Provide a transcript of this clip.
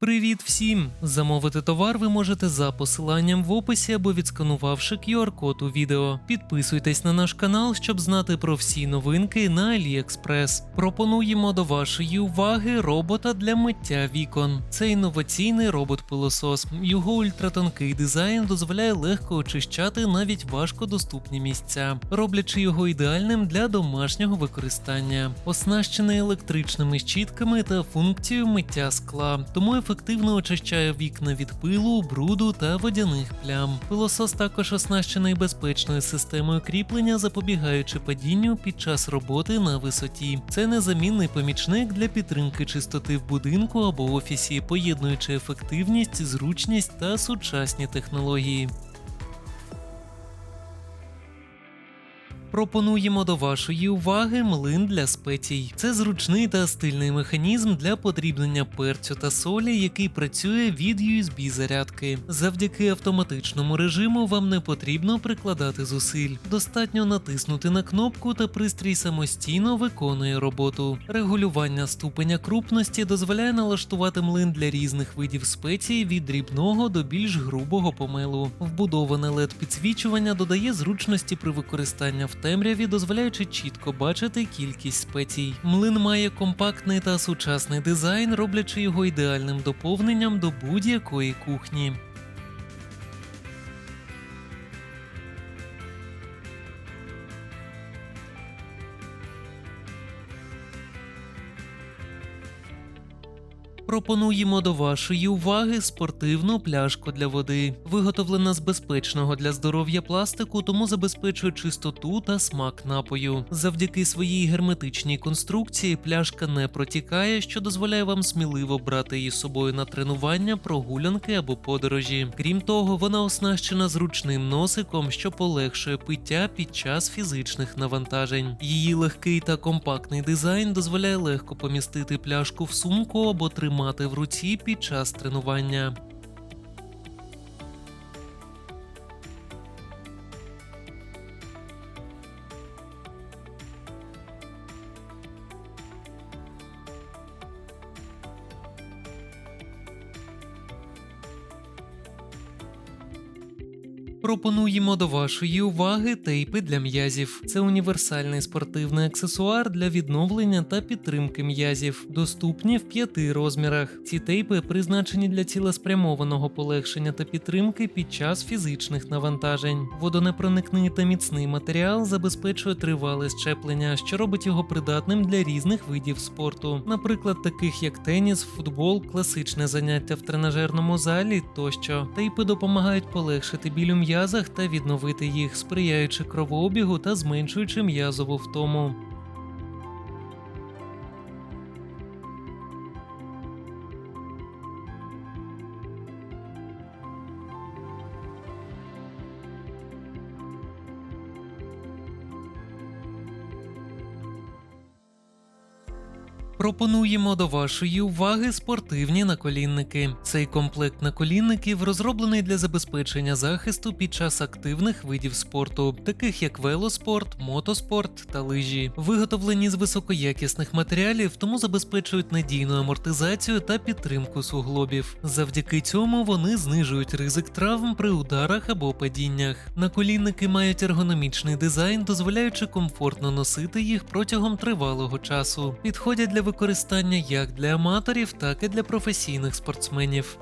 Привіт всім! Замовити товар ви можете за посиланням в описі або відсканувавши QR-код у відео. Підписуйтесь на наш канал, щоб знати про всі новинки на AliExpress. Пропонуємо до вашої уваги робота для миття вікон. Це інноваційний робот-пилосос. Його ультратонкий дизайн дозволяє легко очищати навіть важкодоступні місця, роблячи його ідеальним для домашнього використання. Оснащений електричними щітками та функцією миття скла, тому ефективно очищає вікна від пилу, бруду та водяних плям. Пилосос також оснащений безпечною системою кріплення, запобігаючи падінню під час роботи на висоті. Це незамінний помічник для підтримки чистоти в будинку або офісі, поєднуючи ефективність, зручність та сучасні технології. Пропонуємо до вашої уваги млин для спецій. Це зручний та стильний механізм для подрібнення перцю та солі, який працює від USB зарядки. Завдяки автоматичному режиму вам не потрібно прикладати зусиль. Достатньо натиснути на кнопку та пристрій самостійно виконує роботу. Регулювання ступеня крупності дозволяє налаштувати млин для різних видів спецій від дрібного до більш грубого помилу. Вбудоване led підсвічування додає зручності при використанні темряві, дозволяючи чітко бачити кількість спецій. Млин має компактний та сучасний дизайн, роблячи його ідеальним доповненням до будь-якої кухні. Пропонуємо до вашої уваги спортивну пляшку для води. Виготовлена з безпечного для здоров'я пластику, тому забезпечує чистоту та смак напою. Завдяки своїй герметичній конструкції пляшка не протікає, що дозволяє вам сміливо брати її з собою на тренування, прогулянки або подорожі. Крім того, вона оснащена зручним носиком, що полегшує пиття під час фізичних навантажень. Її легкий та компактний дизайн дозволяє легко помістити пляшку в сумку або тримати в руці під час тренування. Пропонуємо до вашої уваги тейпи для м'язів. Це універсальний спортивний аксесуар для відновлення та підтримки м'язів, доступні в п'яти розмірах. Ці тейпи призначені для цілеспрямованого полегшення та підтримки під час фізичних навантажень. Водонепроникний та міцний матеріал забезпечує тривале щеплення, що робить його придатним для різних видів спорту, наприклад, таких як теніс, футбол, класичне заняття в тренажерному залі тощо. Тейпи допомагають полегшити біль у м'язах та відновити їх, сприяючи кровообігу та зменшуючи м'язову втому. Пропонуємо до вашої уваги спортивні наколінники. Цей комплект наколінників розроблений для забезпечення захисту під час активних видів спорту, таких як велоспорт, мотоспорт та лижі. Виготовлені з високоякісних матеріалів, тому забезпечують надійну амортизацію та підтримку суглобів. Завдяки цьому вони знижують ризик травм при ударах або падіннях. Наколінники мають ергономічний дизайн, дозволяючи комфортно носити їх протягом тривалого часу. Підходять для використання як для аматорів, так і для професійних спортсменів.